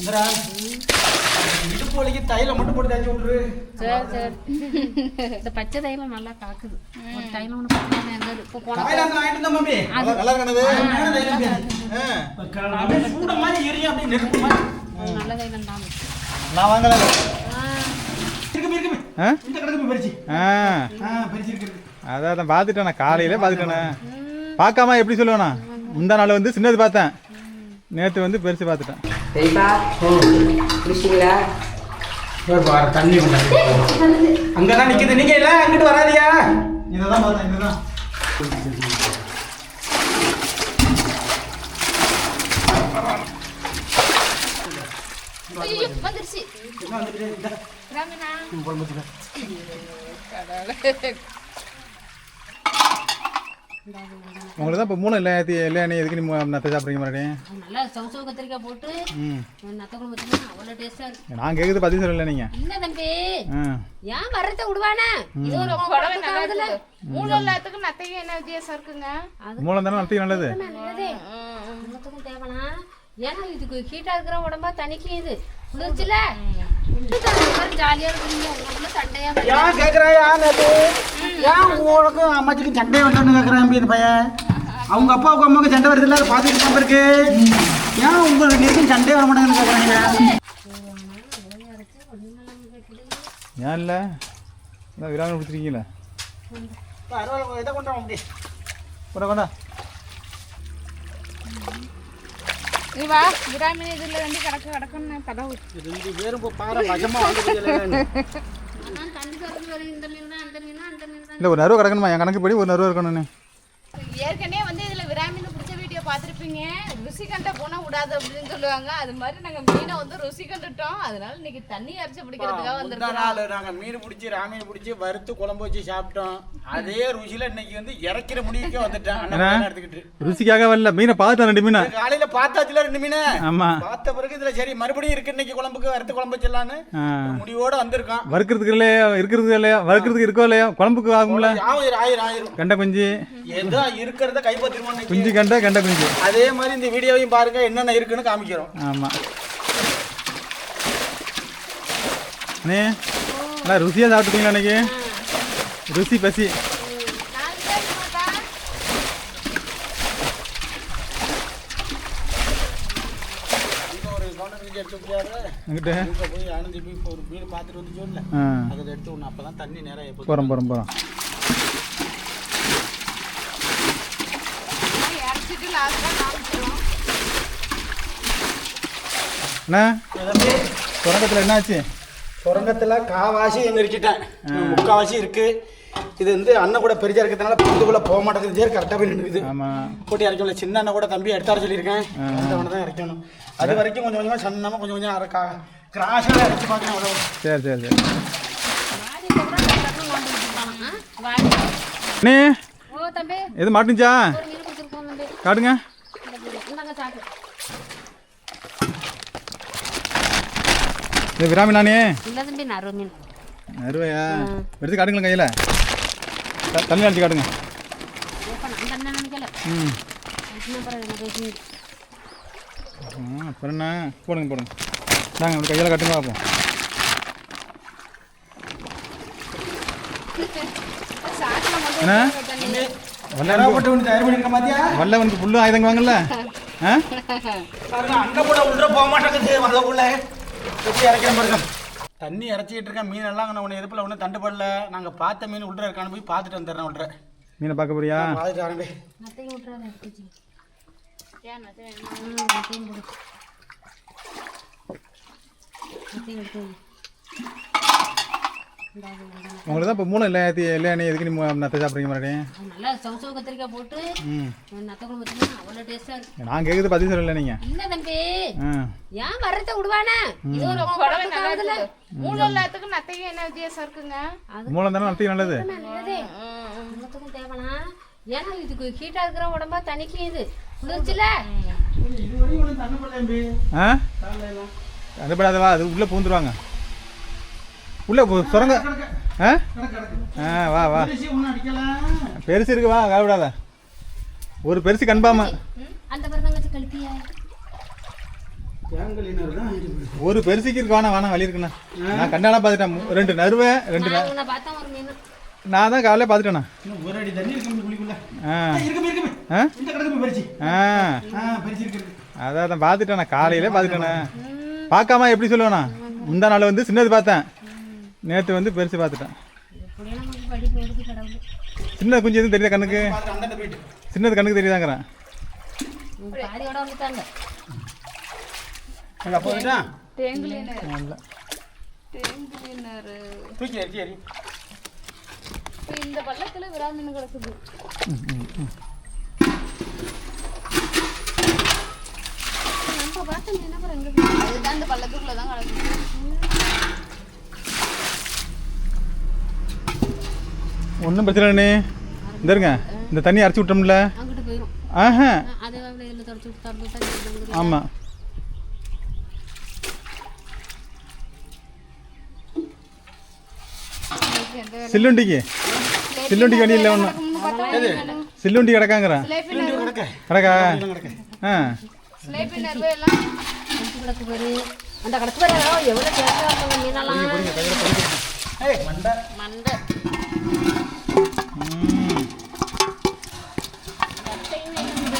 இந்தடா. இடுப்பு வலிக்கு தைலம் மட்டும் போட்டு தேய்ச்சி விட்ரு சரி சரி. இந்த பச்சை தைலம் நல்லா காக்குது. ஒரு தைலம் ஒன்று பக்கத்தில் இருந்தது. இப்போ போன தாய்லாந்து வாங்கிட்டு வந்தேன் மம்மி. நல்லா நல்லா இருக்கணது நல்ல தைலம் பேரு. ஆ. அப்படியே சூட மாதிரி எரியும் அப்படியே நெருப்பு மாதிரி. நல்ல தைலம் தான். நான் வாங்கல. இருக்கு இருக்கு. ஆ? இந்த கிடக்கு பறிச்சு. ஆ. ஆ பறிச்சு இருக்கு. அதான் அதான். பார்த்துட்டேண்ணா காலையிலே பார்த்துட்டேண்ணே பார்க்காம எப்படி சொல்லுவேண்ணா முந்தா நாள் வந்து சின்னது பார்த்தேன். நேற்று வந்து பெருசு பார்த்துட்டேன். பெரியப்பா குடிச்சிங்களா பாரு தண்ணி அங்கதான் நிக்குது. நீங்க இல்ல அங்கிட்டு வராதியா? இதான் பார்த்தேன் இதுதான். ஐயோ வந்துருச்சு என்ன வந்துட்டு இந்த ராமனா ம், குழம்பு வச்சுக்க. உங்களுக்கு தான் இப்போ மூணு இல்லை இல்லை நீ? எதுக்கு நீ நத்தை சாப்பிட்றீங்க மறுபடியும்? நல்லா சவுசவு கத்திரிக்காய் போட்டு ம். நத்த குழம்பு அவ்வளோ டேஸ்டா இருக்கு. நான் கேட்குறது பதில் சொல்லல நீங்கள் இல்ல தம்பி. ஏன் வர்றத விடுவானே? இது ஒரு புடவை நல்லா இருக்குது மூணு எல்லாத்துக்கும் நத்தையும் என்ன வித்தியாசம் இருக்குங்க? மூலம் தானே நத்தைக்கு நல்லது? நல்லதே தேவனா ஏன்னா இதுக்கு ஹீட்டா இருக்கிற உடம்பா தனிக்கு இது. குளிர்ச்சில ஜாலியா இருக்குங்க. உங்களுக்குள்ள சண்டையா ஏன் கேக்குறேன்? ஏன் நேத்து? ஏன் உங்களுக்கும் அம்மாச்சிக்கும் சண்டை வந்தோன்னு கேக்குறேன் இந்த பையன்? அவங்க அப்பாவுக்கு அம்மாவுக்கு சண்டை வருது இல்லை? பார்த்துட்டு தான் இருக்கு. ஏன் உங்களுக்கு இருக்கும் சண்டை வர மாட்டேங்குன்னு கேக்குறாங்க ஏன் இல்லை? இதான் விராம பிடிச்சிருக்கீங்களா பரவாயில்ல இதை கொண்டு வர முடியும்? கொண்டா கொண்டா. நீ வா கிராமின் இதுல வந்து கிடக்கு கிடக்குன்னு கதவு ரெண்டு பேரும் பாரு தான் இல்லை ஒரு நறுவை கிடக்கணுமா? என் கணக்குப்படி ஒரு நறுவை இருக்கணும்னு. ஏற்கனவே வந்து இதுல விராமின் பிடிச்ச வீடியோ பார்த்துருப்பீங்க. ருசி கண்ட போனா விடாது அப்படின்னு சொல்லுவாங்க. அது மாதிரி நாங்க மீனை வந்து ருசி கண்டுட்டோம். அதனால இன்னைக்கு தண்ணி அரைச்சு பிடிக்கிறதுக்காக வந்திருக்கோம் நாள் நாங்கள் மீன் பிடிச்சி ராமீன் பிடிச்சி வறுத்து குழம்பு வச்சு சாப்பிட்டோம். அதே ருசியில இன்னைக்கு வந்து இறக்கிற முடிவுக்கே வந்துட்டேன். எடுத்துக்கிட்டு. ருசிக்காக வரல. மீனை பார்த்துட்டேன் ரெண்டு மீனை? காலையில பார்த்தாச்சுல ரெண்டு மீன்? ஆமாம் பார்த்த பிறகு இதுல சரி மறுபடியும் இருக்கு இன்னைக்கு குழம்புக்கு வறுத்து குழம்பு வச்சிடலான்னு முடிவோட வந்திருக்கான் வறுக்கிறதுக்கு இல்லையா? இருக்கிறதுக்கு இல்லையா? வறுக்கிறதுக்கு இருக்கோ இல்லையா? குழம்புக்கு ஆகும்ல? ஆயிரம் ஆயிரம் ஆயிரம். கெண்டை குஞ்சு. ஏதோ இருக்கிறத கைப்பற்றிருவோம் இன்னைக்கு. குஞ்சு கெண்டை கெண்டை குஞ்சு. அதே மாதிரி இந்த வீடியோவையும் பாருங்க என்னென்ன இருக்குன்னு காமிக்கிறோம். ஆமாம் அண்ணே நல்லா ருசியாக சாப்பிட்டுட்டீங்களா அன்னைக்கு? ருசி பசி. இங்க ஒரு கவுண்டர் கிட்ட எடுத்து விட்டாரு எங்கிட்ட இங்க போய் ஆனந்தி போய் இப்போ ஒரு மீன் பார்த்துட்டு வந்து சொல்ல ஆ அதை எடுத்து ஒன்று அப்பதான் தண்ணி நேரம் எப்போ போகிறோம் போகிறோம் போகிறோம் இறச்சிட்டு லாஸ்டா காமிச்சிடும் அண்ணா சுரங்கத்தில் என்னாச்சு? சுரங்கத்துல காவாசி எந்திரிச்சிட்டேன். முக்காவாசி இருக்கு. இது வந்து அண்ணன் கூட பெருசா இருக்கிறதுனால பந்துக்குள்ள போக மாட்டேங்குது. கரெக்டாக போய் நின்றுக்குது ஆமாம் போட்டு இறக்கல சின்ன அண்ணன் கூட தம்பி எடுத்தார சொல்லியிருக்கேன். அந்த தான் இறக்கணும் அது வரைக்கும் கொஞ்சம் கொஞ்சமாக சன்னமாக கொஞ்சம் கொஞ்சம் அரைக்கா கிராஸாக இறச்சி பார்க்கணும் அவ்வளோ சரி சரி சரி. அண்ணே ஓ தம்பி. எது மாட்டுச்சா ஒரு மீன் கொடுத்துருக்கோம் தம்பி. காட்டுங்க இந்த மீன். இந்தாங்க சாக்கு இது விராமி நானே இல்ல தம்பி நறு மீன் அருவையா? எடுத்து காட்டுங்களேன் கையில். தண்ணி அடிச்சு காட்டுங்க. ம். அப்புறம் என்ன? போடுங்க போடுங்க. நாங்கள் அப்படி கையில் கட்டுங்க பார்ப்போம். என்ன? வல்லவனுக்கு புல்லு ஆயுதங்க வாங்கல அங்கே கூட உள்ள போக மாட்டேங்குது வரதுக்குள்ள எப்படி இறக்கிற பாருங்க. தண்ணி இறச்சிக்கிட்டு இருக்கேன். மீன் எல்லாம் நான் உன்னை எதுப்பில் ஒன்றும் தண்டுபடல நாங்கள் பார்த்த மீன் உள்ள இருக்கான்னு போய் பார்த்துட்டு வந்துடுறேன் உள்ள. மீனை பார்க்க போறியா? பார்த்துட்டு ஆரம்பி நத்தையும் விட்டுறாத எடுத்துச்சு ஏன் நத்தை? நத்தையும் போடு நத்தையும் எடுத்து வை. உங்களுக்கு தான் இப்போ மூணு இல்லை இல்லை நீ? எதுக்கு நீ நத்தை சாப்பிட்றீங்க மறுபடியும்? நல்லா சவுசவு கத்திரிக்காய் போட்டு நத்த குழம்பு அவ்வளோ டேஸ்டா இருக்கு. நான் கேட்குறது பதில் சொல்லல நீங்கள் இல்ல தம்பி. ஏன் வர்றத விடுவானே? இது ஒரு இருக்குது மூணு எல்லாத்துக்கும் நத்தையும் என்ன வித்தியாசம் இருக்குங்க? மூலம் தானே நத்தைக்கு நல்லது? நல்லதே. எல்லாத்துக்கும் தேவனா ஏன்னா இதுக்கு ஹீட்டா இருக்கிற உடம்பா தனிக்கு இது. குளிர்ச்சில அதுபடாதவா அது உள்ளே பூந்துருவாங்க. உள்ளே சுரங்க. ஆ? ஆ வா வா. பெருசு இருக்கு வா கவலைப்படாத. ஒரு பெருசு கன்பாம. ஒரு பெருசிக்கு இருக்கு வேணாம் வேணாம் வழி இருக்குண்ணா. நான் கண்ணால பார்த்துட்டேன். ரெண்டு நறுவை ரெண்டு நான் பார்த்தா ஒரு மீன். நான் தான் காலையில பார்த்துட்டேண்ணா. ஒரு அடி தண்ணி. அதான் தான் பார்த்துட்டேண்ணா. காலையில பார்த்துட்டேண்ணா. பார்க்காம எப்படி சொல்லுவேண்ணா? முந்தா நாள் வந்து சின்னது பார்த்தேன். நேற்று வந்து பெருசு பார்த்துட்டேன். சின்ன குஞ்சு எதுவும் தெரியுதா கண்ணுக்கு? சின்னது கண்ணுக்கு தெரியுதாங்கிறேன். இந்த பள்ளத்துல விராமீன் கிடக்குது. நம்ம பார்த்த மீன் அப்புறம் எங்க போய் அதுதான் இந்த பள்ளத்துக்குள்ள தான் கிடக்குது. ஒன்றும் பிரச்சனை இல்லைண்ணே. இந்த இருங்க. இந்த தண்ணி அரைச்சி விட்டோம்ல. ஆஹா. ஆமாம் சில்லுண்டிக்கு. சில்லுண்டிக்கு வழி இல்லை ஒன்றும் சில்லுண்டி கிடக்காங்கிறேன் கிடக்க. கிடக்கா? கிடக்க. ஆ. அந்த பாரு. எவ்வளோ மீனெல்லாம். மண்டை. மண்டை ம் ஆண்டி போடு மொத்தம் வேணாம் மொத்தம் காலை ஒதுங்கி நம்ம வெளில போடு பொருட்களை கண்டுபிடியலாம் அத்தா அடுத்த அண்ணக்குடியில் கொண்டு விட்டாங்களா அவ்வளோதான்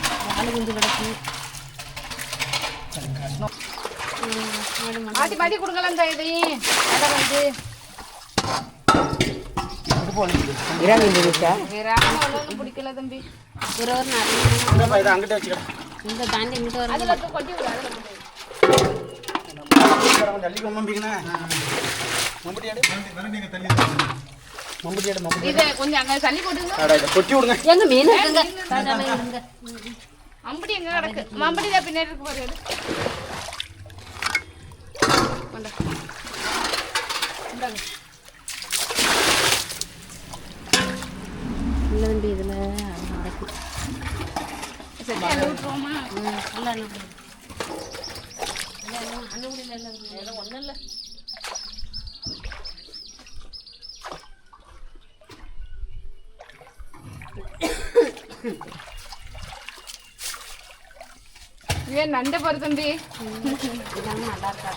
ஆள் குஞ்சு கிடக்கு ம், மாடு மாடு. மாத்தி மாத்தி கொடுக்கலாம் இந்த இதையும் ஆளும் அவ்வளோ பிடிக்கல தம்பி. ஒரு ஒரு வச்சுக்கிறேன் இந்த தாண்டி இங்கிட்ட வர கொஞ்சம் அங்க தள்ளி போட்டுங்க ஆடா இதை கொட்டி விடுங்க. எங்க மீன் அம்படி எங்க கிடக்கு மம்படி தான் பின்னாடி இருக்கு பாரு எடு. கொண்டா. இந்தாங்க. இல்லை தம்பி இதில் நடக்கு விட்டுருவோமா இல்லை அண்ணன் இல்லை ஒன்றும் இல்லை ஏன் நண்டை பாரு தம்பி? நல்லா இருக்கா?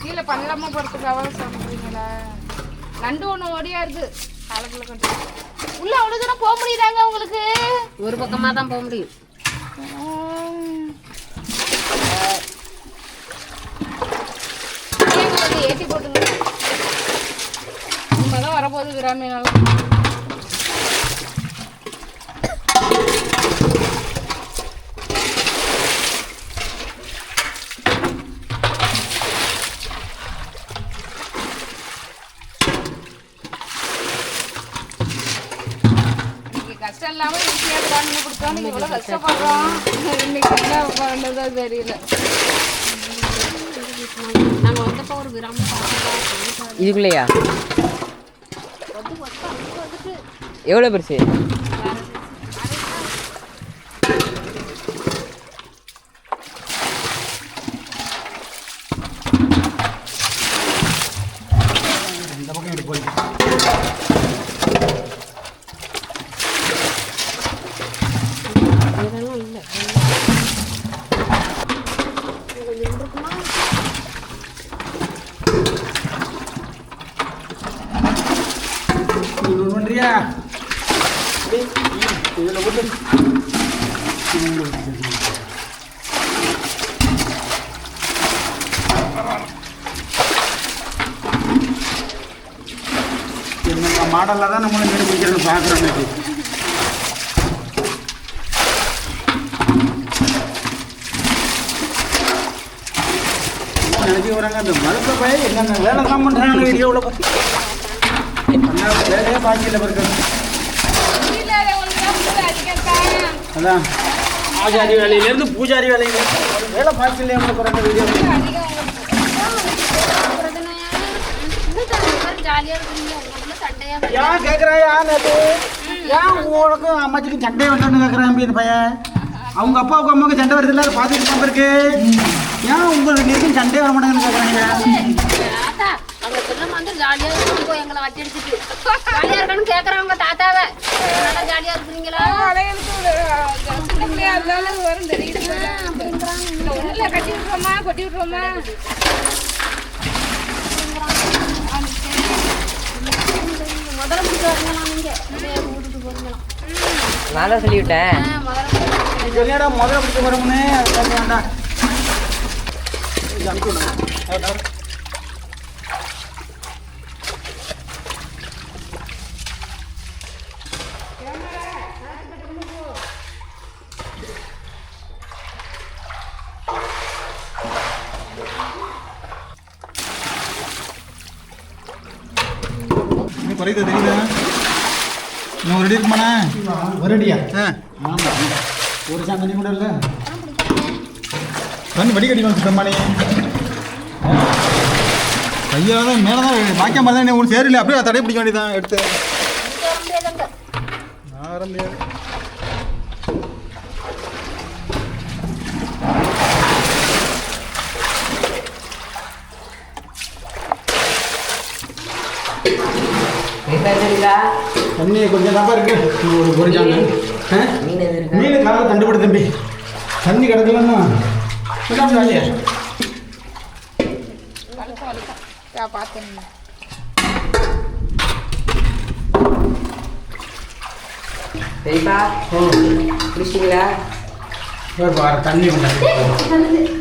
கீழே பண்ணலாமா போறதுக்கு அவ்வளோ சொல்றீங்களா. நண்டு ஒன்று ஓடியா இருக்கு. காலக்குள்ள கொண்டு உள்ள அவ்வளோ தூரம் போக முடியுதாங்க உங்களுக்கு? ஒரு பக்கமாக தான் போக முடியும் ஏன் கொஞ்சம் ஏற்றி போட்டுங்க கிராமீனாலும் இன்னைக்கு கஷ்டம் இல்லாம ஈஸியாக கிராமீன் கொடுத்தோம் இவ்வளோ கஷ்டப்படுறோம். இன்னைக்கு என்ன பண்ணதோ தெரியல. நாங்கள் வந்தப்போ ஒரு கிராமம் பார்த்தோம் இதுக்குள்ளேயா? எவ்வளோ பெருசு இந்த பக்கம் இப்படி போயிட்டு இதெல்லாம் இல்லை கொஞ்சம் இருக்குமா நீ ஒன்று பண்ணுறியா இதில் விட்டு என்ன மாடலில் தான் நம்மளும் மீன் பிடிக்கிறோன்னு பார்க்குறோம் இன்னைக்கு நினச்சி வராங்க அந்த மருத்துவ பையன் என்னென்ன வேலை தான் பண்ணுறாங்க வீடியோவில் என்ன வேலையே பாக்கி இல்லை பாருங்க இல்லாதவங்களுக்கு தான் புது அதிகம் அதான் ஆச்சாரி வேலையிலேருந்து பூஜாரி வேலையிலேருந்து ஒரு வேலை பாக்கி இல்லையா உங்களுக்கு ரெண்டு வீடியோ ஜாலியா இருக்கீங்க உங்களுக்குள்ள சண்டையா ஏன் கேட்குறேன் ஏன் நேற்று ஏன் உங்களுக்கும் அம்மாச்சிக்கும் சண்டை வரலன்னு கேட்குறேன் இந்த பையன்? அவங்க அப்பாவுக்கு அம்மாவுக்கு சண்டை வருது இல்லை பார்த்துட்டு இருக்கு. ஏன் உங்களுக்கு இருக்கும் சண்டை வர மாட்டேங்குன்னு கேட்குறாங்க அவங்க செல்லம் வந்து ஜாலியா இருக்கும் எங்களை வட்டி அடிச்சுட்டு. ஜாலியா இருக்கணும்னு கேக்குறவங்க தாத்தாவை. நல்லா ஜாலியா இருக்கிறீங்களா? வரும் தெரியுது. கட்டி விட்டுருவோமா கொட்டி விட்டுருவோமா முதல்ல முடிச்சு வரலாம் நீங்க வீட்டுக்கு போறீங்களாம் நான் தான் சொல்லிவிட்டேன். ஆ, முதல்ல முடிச்சு சொன்னியாடா முதல்ல பிடிச்ச வரும்னு அது வேண்டாம் இது அனுப்பி விடுங்க. அது தவிர. இன்னும் குறையுது தெரியுதா ரெடி இருக்குமாண்ணா? ஒரு அடியா ஆ. ஆமா. ஒரு சாந்தனி கூட இல்லை தண்ணி வடிகட்டி வந்து சுத்தமானே கையால் தான் மேலே தான் பாக்கியம் மாதிரி தான் உங்களுக்கு அப்படியே தடை பிடிக்க வேண்டியதான் எடுத்து. வர முடியாதுங்க தண்ணி கொஞ்சம் தான் இருக்கு ஒரு ஒரு ஆ? மீன் எது இருக்கா மீன் காலை தண்டுபடு தம்பி தண்ணி கிடக்கலன்னா பார்த்தேன் சரிப்பா பிடிச்சிங்களா வர தண்ணி கொண்டாந்து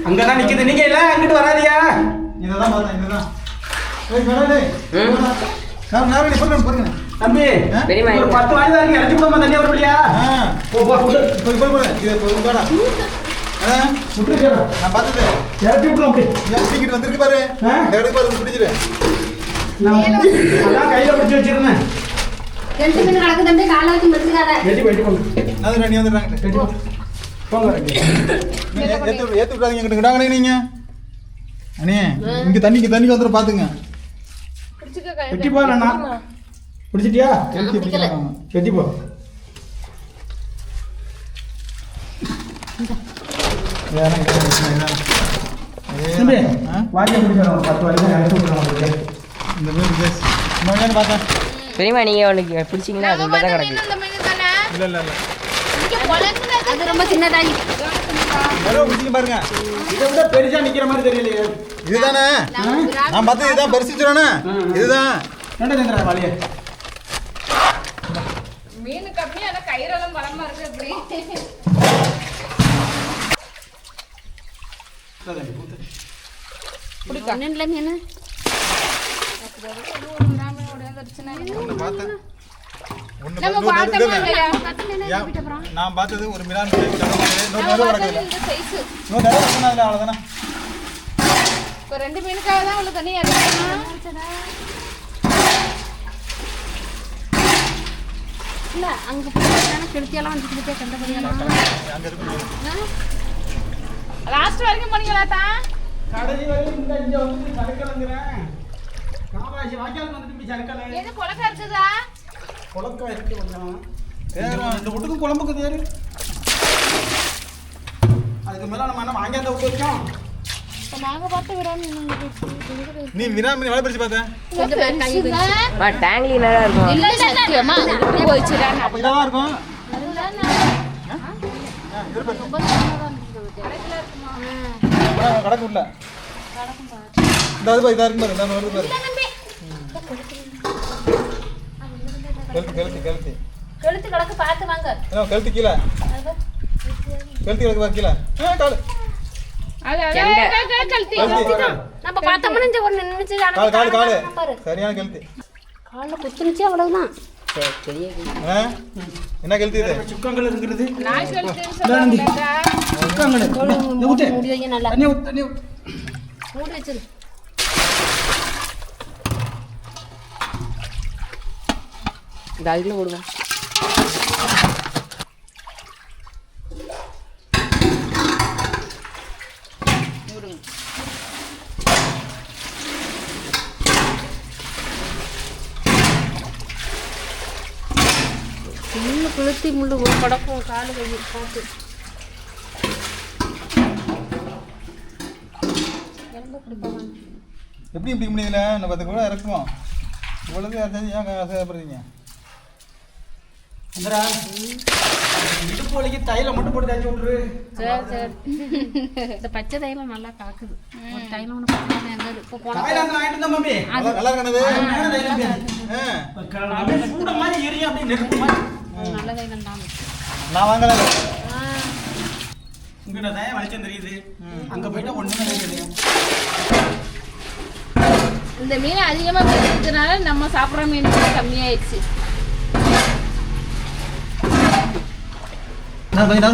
அங்கே தான் நிற்குது நீங்கள் இல்லை அங்கிட்டு வராதியா இதை தான் பார்த்தேன் இதை தான் நேரம் நேரம் தம்பி ஒரு பத்து வாங்கி தான் இறக்கி விடாம தண்ணி ஆ. போ போ போய் போய் போய். இது போய் நான் பார்த்தது இறக்கி விட்டுரும் அப்படி. டிக்கெட் வந்திருக்கு பாரு. இடத்துக்கு பாரு பிடிச்சிரு. நான் கையில் பிடிச்சி வச்சிருந்தேன். ரெண்டு மீன் கிடக்கு தம்பி காலை வச்சு மறுத்துக்காத வெட்டி வெட்டி போங்க அது நீ வந்துடுறாங்க வெட்டி போ. போங்க ஏத்து ஏத்து விடாதீங்க விடாங்க நீங்க. அண்ணே இங்க தண்ணிக்கு தண்ணிக்கு வந்துடும் பாத்துங்க பிடிச்சிக்க வெட்டி போ அண்ணா பிடிச்சிட்டியா? கெளுத்தி பிடிக்கலாம் வெட்டி போ. பெரியம்மா நீங்கள் உனக்கு பிடிச்சிங்கன்னா அது நம்ம தான் பார்த்த கிடக்கு இல்லை இல்லை இல்லை. அது ரொம்ப சின்னதாகி. பாருங்க. இதை விட பெருசா நிக்கிற மாதிரி தெரியலையே. இதுதானே? நான் பார்த்தது இதுதான் பரிசுச்சுறானே இதுதான். மீன் கம்மி ஆனா கயிறெல்லாம் பலமா இருக்கு அப்படி ஒன்றும் மீன்? நான் பார்த்தது ஒரு மிலான் இன்னொரு நிறைய கிடக்குது இந்த சைஸ் இன்னொரு நிறைய கிடக்குது அதில் அவ்வளோதானே இப்போ ரெண்டு மீனுக்காக தான் உள்ள தண்ணி இறக்கணும் இல்ல அங்க போய் கெடுத்தியெல்லாம் வந்துட்டு கண்டபடியெல்லாம் லாஸ்ட் வரைக்கும் பண்ணீங்களா தான் கடைசி வரையும் இந்த இங்க வந்து சரக்கலங்கிறேன் காவாசி வாய்க்கால் வந்துட்டு சரக்கலை எது புழக்க இருக்குதா இருக்கு கொஞ்சம் தேரம் ரெண்டு வீட்டுக்கும் குழம்புக்கு தேரு. அதுக்கு மேல நம்ம என்ன வாங்கி அந்த விட்டு நீ மீன் எவ்வளோ பிரிச்சு பார்த்தேன் பேர் டேங்க்லி நல்லா இருக்கும். இல்லை சத்தியமா போயிடுச்சுடா அப்போ இதாக இருக்கும். கடக்கு உள்ள. இதாக இருக்கும் பாரு இந்த வருது பாரு கழுத்து கழுத்து கழுத்து கெளுத்து கிடக்கு பார்த்து வாங்க. கழுத்து கீழே. கழுத்து கிழக்கு பாரு கீழே. கால் அது கெண்டை. கழுத்தி கழுத்து நம்ம பார்த்தோம்னா ஒன்று நின்றுச்சு கால் கால் கால் சரியான காலில் குத்துனுச்சு அவ்வளவுதான். என்ன இது? சுக்கங்கள் இருக்கிறது. மூடி வச்சிரு. இந்த குளுத்தி முள்ளு படக்கும் காலு கை பார்த்து எப்படி இப்படி முடியல இன்னும் பத்து கூட இறக்குவோம். இவ்வளவு ஏன் ஆசைப்படுறீங்க சந்திரா இடுப்பு வலிக்கு தைலம் மட்டும் போட்டு தேய்ச்சி விட்ரு சரி சரி. இந்த பச்சை தைலம் நல்லா காக்குது. ஒரு தைலம் ஒன்று பச்சை எங்க இப்போ போன தாய்லாந்து வாங்கிட்டு வந்தேன் மம்மி. நல்லா சூட மாதிரி எரியும் அப்படியே நெருப்பு மாதிரி. நல்ல தைலம் தான் நான் வாங்கல. உங்ககிட்ட தயம் வெளிச்சம் தெரியுது. அங்க போயிட்டா ஒண்ணுமே தெரியாது இந்த மீன் அதிகமாக கிடைக்கிறதுனால நம்ம சாப்பிட்ற மீன் கம்மியாயிடுச்சு. நான் கொஞ்சம்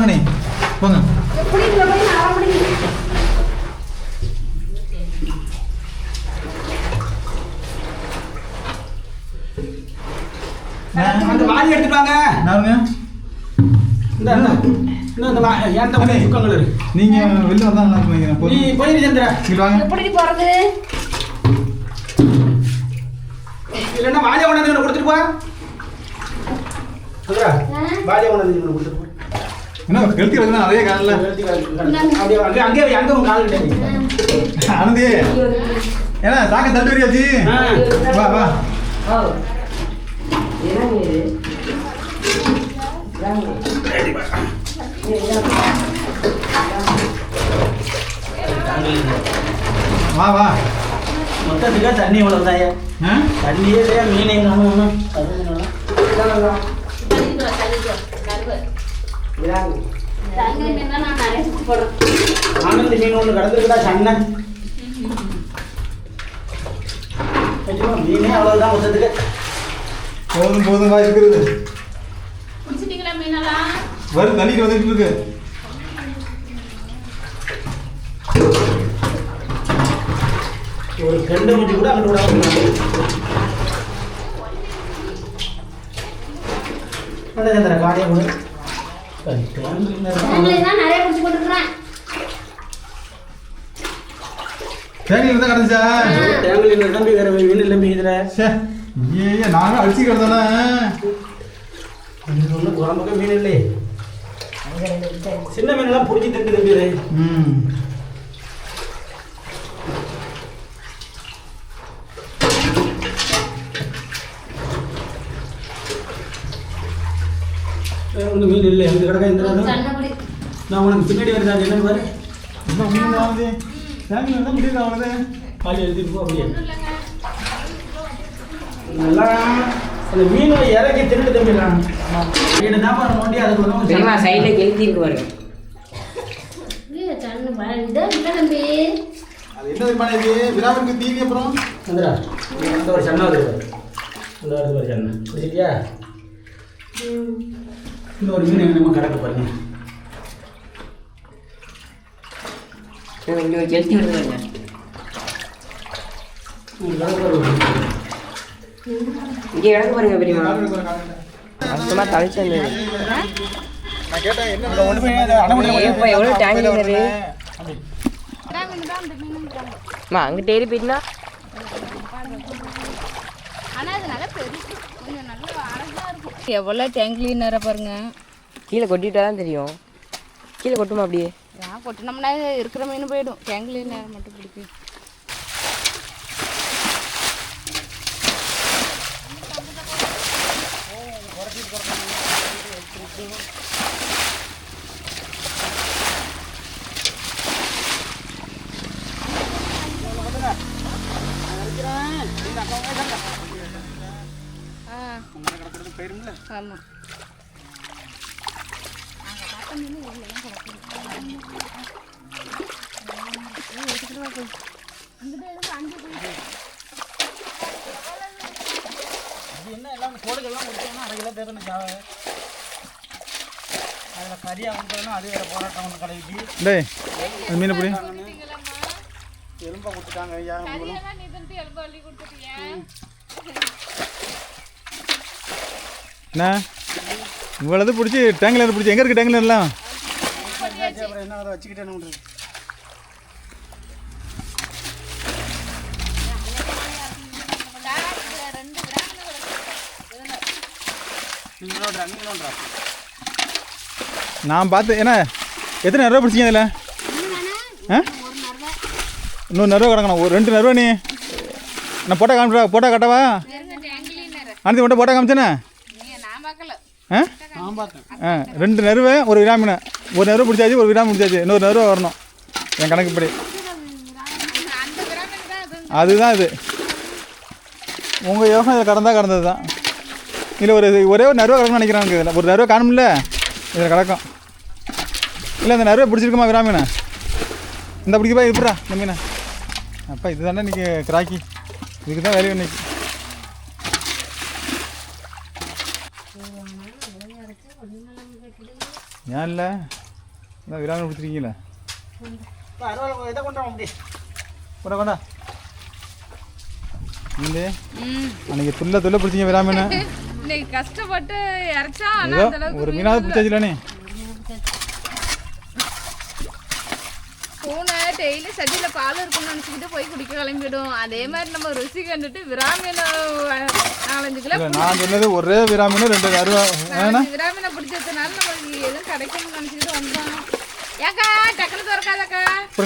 போங்க. எடுத்துட்டு வாங்க. இந்த நீங்க வெளில வந்தா நல்லா நினைக்கிறேன். நீ போயிரு சந்திரா. எப்படி போறது? இல்லைன்னா கொண்டாந்து இவனை கொடுத்துட்டு போ. சந்திரா கொண்டாந்து இவனை கொடுத்துட்டு போ. என்ன ஹெல்த்தி வருதுன்னா நிறைய காலைல அப்படியே அங்கே அங்கே வை, அங்கே உன் கால் கிட்ட ஆனந்தி ஏன்னா சாக்க தட்டு வரியாச்சு. வா வா ஓ என்ன மீன் இது இதாங்க. வா வா. மொத்தத்துக்கா தண்ணி இவ்வளவு தாயா தண்ணியே இல்லையா மீனே காணும் ஒன்றும் ஆனந்த் மீன் ஒன்று கடந்திருக்குடா சண்டை மீனே அவ்வளவுதான் மொத்தத்துக்கு. போதும் போதும் இருக்கிறது வரும் தண்ணிக்கு வந்துட்டு இருக்கு. ஒரு கெண்டை முட்டி கூட அங்கே விடாம காடையை கூட. தங்கி தான் கிடந்துச்சா? தேங்கலின் நம்பி வேற மீன் ஐயே நாங்கள் அடிச்சு கிடந்தோன்னே ஒன்றும் குழம்புக்கு மீன் இல்லையே. சின்ன மீனெல்லாம் பிடிச்சி திண்டு. ம். வேற ஒன்றும் மீன் இல்லை அங்கே கிடக்க இந்த நான் உனக்கு பின்னாடி வருதா என்னன்னு பாரு. என்ன மீன் ஆகுது? தேங்காய் தான் முடியுது எழுதிட்டு போ அப்படியே. நல்லா அந்த மீனை இறக்கி திருட்டு தம்பிடலாம் வீடு தான் பாரு நோண்டி அதுக்கு வந்து பெரியம்மா சைடில் கெளுத்தி இருக்கு பாருங்க அது என்ன தெரியுமா இது விழாவிற்கு தீனி அப்புறம் சந்திரா இந்த ஒரு சன்னா வருது இந்த வருது ஒரு சன்னா. பிடிச்சிட்டியா இந்த ஒரு மீன் நம்ம கிடக்கு பாருங்க. இங்கே வருது பாருங்க. இங்க கிடக்கு பாருங்க ஒன்றுமே அடமணி ஏப்பா எவ்வளோ டேங்க் அம்மா அங்கிட்ட ஏறி போயிட்டுனா? எவ்வளோ டேங்க் கிளீனரை பாருங்க. கீழே கொட்டிட்டா தான் தெரியும். கீழே கொட்டுமா அப்படியே? கொட்டினோம்னா இருக்கிற மீன் போயிடும். டேங்க் கிளீனர் மட்டும் பிடிக்கும். ஆமாம் என்ன எல்லாம் கோடுகள்லாம் முடிச்சோம்னா அரை கிலோ சாவை அதில் கறியாக கொடுத்தோம்னா அது வேறு போராட்டம் ஒன்று கடைக்கு டேய் அந்த மீனை பிடி எலும்பை கொடுத்துட்டாங்க ஐயா கறியெல்லாம் என்ன? இவ்வளோ இது என்ன இவ்வளவு பிடிச்சி டேங்கில் பிடிச்சி எங்கே இருக்குது டேங்கில் எல்லாம் என்ன அதை நான் பார்த்து என்ன? எத்தனை நர்வா பிடிச்சிங்க அதில்? ஆ? இன்னும் நர்வா கிடக்கணும். ஒரு ரெண்டு நர்வா நீ. நான் போட்டோ காமிச்சா போட்டோ கட்டவா? அனந்தி மட்டும் போட்டோ காமிச்சேனே? ஆ? ஆ ரெண்டு நருவை ஒரு விராமினை ஒரு நெருவு பிடிச்சாச்சு ஒரு விடாம பிடிச்சாச்சு. இன்னொரு நெருவை வரணும். என் கணக்குப்படி அதுதான் இது. உங்கள் யோகம் இதில் கடந்தால் கடந்தது தான். இல்லை ஒரு ஒரே ஒரு நருவை கிடக்கும்னு நினைக்கிறேன் எனக்கு. இதில் ஒரு நருவை காணும்ல? இதில் கிடக்கும். இல்லை இந்த நருவை பிடிச்சிருக்குமா விராமீனை இந்த பிடிக்கப்பா இதுப்பா இந்த மீனை? அப்பா இதுதானே இன்றைக்கி கிராக்கி. இதுக்கு தான் வேலையும் இன்னைக்கு. ஏன் இல்லை. இந்த விராமீன் பிடிச்சிருக்கீங்களே கஷ்டப்பட்டு இறைச்சா ஒரு மீனாவது பிடிச்சாச்சுல பூனை டெய்லி சட்டியில பால் இருக்கும்னு நினச்சிக்கிட்டு போய் குடிக்க கிளம்பிடும். அதே மாதிரி நம்ம ருசி கண்டுட்டு விராமீனை நாலஞ்சு கிலோ நான் சொன்னது ஒரே விராமீன் ரெண்டு விராமீனை பிடிச்சதுனால நமக்கு எதுவும் கிடைக்கும்னு நினச்சிக்கிட்டு வந்தோம். ஏக்கா டக்குனு திறக்காதக்கா.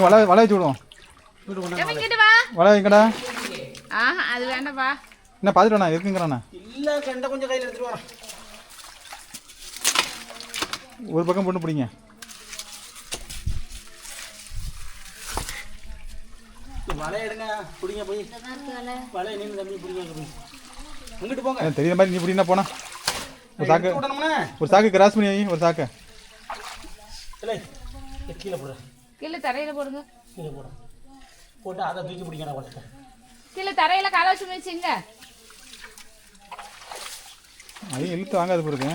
வலை வலை வச்சு விடுவோம். எவன் கிட்ட வா. எங்கடா? ஆஹா அது வேண்டாம்ப்பா என்ன பார்த்துட்டு இருக்குங்கிறாண்ணா இல்லை கண்டை கொஞ்சம் கையில் எடுத்துட்டு வரேன் ஒரு பக்கம் போட்டு பிடிங்க. வலை எடுங்க. பிடிங்க போய். வலை. நீங்க தம்பி பிடிங்க போய். அங்கிட்டு போங்க. எனக்கு தெரியுற மாதிரி நீ பிடினா போனா. ஒரு சாக்கு. ஒரு சாக்கு கிராஸ் பண்ணி வை ஒரு சாக்கு. இல்லை கீழே போடுறேன் கீழே தரையில போடுங்க. கீழே போடுறேன் போட்டு அதை தூக்கி பிடிங்க நான் வளர்த்தேன் கீழே தரையில காலை வச்சு வச்சுங்க அதையும் இழுத்து வாங்காது பிறகு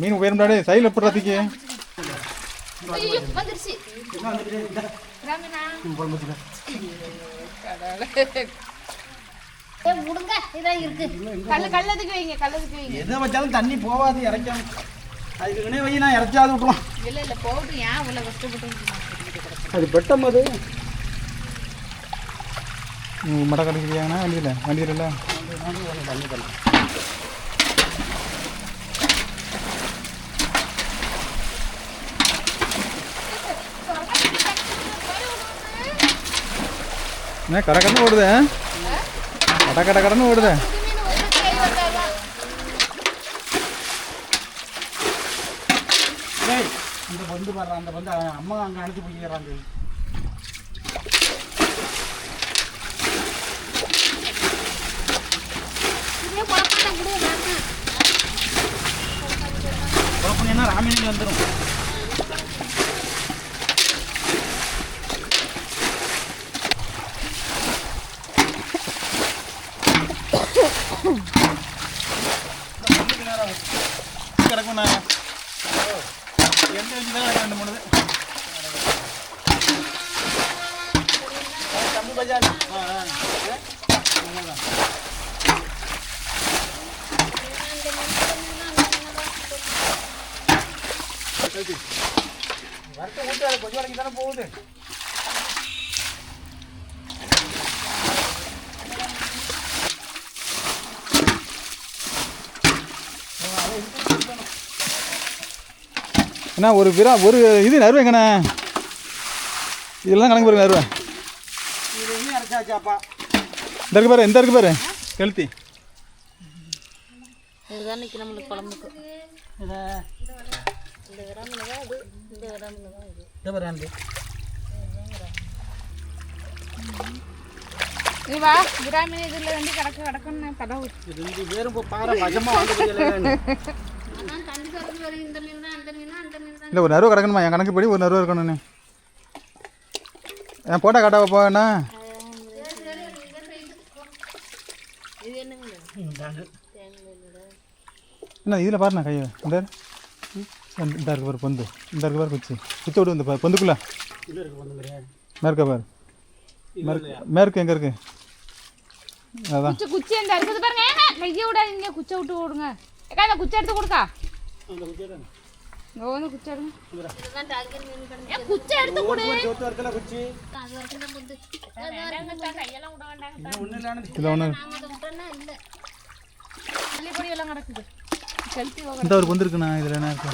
மீன் உயரம்டாடே சைடில் எப்படி ரத்திக்கு ஐயோ வந்துருச்சு. என்ன வந்துட்டு இந்த ராமினா குழம்புல விடுங்க இதான் இருக்கு. கல்லு கல்லதுக்கு வைங்க கல்லதுக்கு வைங்க. எதை வச்சாலும் தண்ணி போகாது இறைக்காம. அதுக்கு வை நான் இறைச்சாது விட்டுலாம் இல்ல இல்ல போகட்டும். ஏன் அவ்வளோ கஷ்டப்பட்டு அது பெட்டம் அது. மடை கடைக்கிறியாங்கண்ணா வண்டியில். வண்டியில் இல்லை? என்ன கடை கடன்னு ஓடுது? கடை கடை கடன்னு ஓடுது? ஏய் இந்த பந்து பாடுற அந்த பந்து அம்மா அங்கே அனுப்பி பிடிக்கிறாங்க குழப்பம் தான் விடுங்க வேண்டாம். குழப்பம்னா ராமினி வந்துடும் கிடக்கும் நான் எந்த வச்சு தான் ரெண்டு மூணு தம்பி பஜார் ஆ ஆ. வரட்டு ஊற்றாது கொஞ்சம் வரைக்கும் தானே போகுது. என்ன ஒரு விரா ஒரு இது நறுவை எங்கண்ணே? இதெல்லாம் கணக்கு பாருங்க நறுவை. இது இந்த இருக்கு பாரு இந்த இருக்கு பாரு. கழுத்தி இதுதான் இன்னைக்கு நம்மளுக்கு குழம்புக்கு. இதை இந்த விராமனை தான் அது இந்த விராமனை தான் இது இதை விராமினி இதுல வந்து கிடக்கு கிடக்குன்னு கதவு இது ரெண்டு பேரும் இப்போ பாரு இல்லை ஒரு நறுவை கிடக்கணுமா என் கணக்குப்படி ஒரு நறுவை இருக்கணும்ண்ணே என் போட்டோ காட்டாவ போவேண்ணா என்ன? இதில் பாருண்ணா கையை. இந்த இந்த இருக்கு பாரு பொந்து. இந்த இருக்கு பாரு குச்சி. குச்சி விடு இந்த பொந்துக்குள்ள. வந்து மேற்க பாரு. மேற்கு மேற்கு எங்கே இருக்கு? அதான். குச்சி இந்த இருக்குது பாருங்க. நெய்ய விடாதீங்க. குச்சை விட்டு விடுங்க ஏக்கா இந்த குச்சி எடுத்து கொடுக்கா. இந்த ஒரு வந்துருக்குண்ணா இதில் என்ன இருக்கு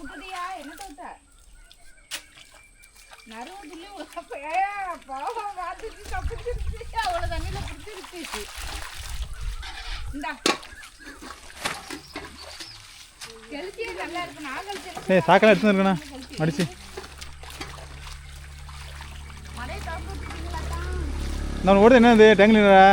விட்டுட்டியா என்ன தோட்ட நறுவு துள்ளி உழப்ப ஏ பாவம் பார்த்துட்டு தப்பிச்சிருச்சு. அவ்வளோ தண்ணியில் பிடிச்சிருச்சு இந்தா. கெளுத்தியே நல்லா இருக்கு. நான் கழிச்சு ஏய் சாக்கெல்லாம் எடுத்துன்னு இருக்குண்ணா அடிச்சு. நான் ஓடுது என்ன இது டேங்கிலா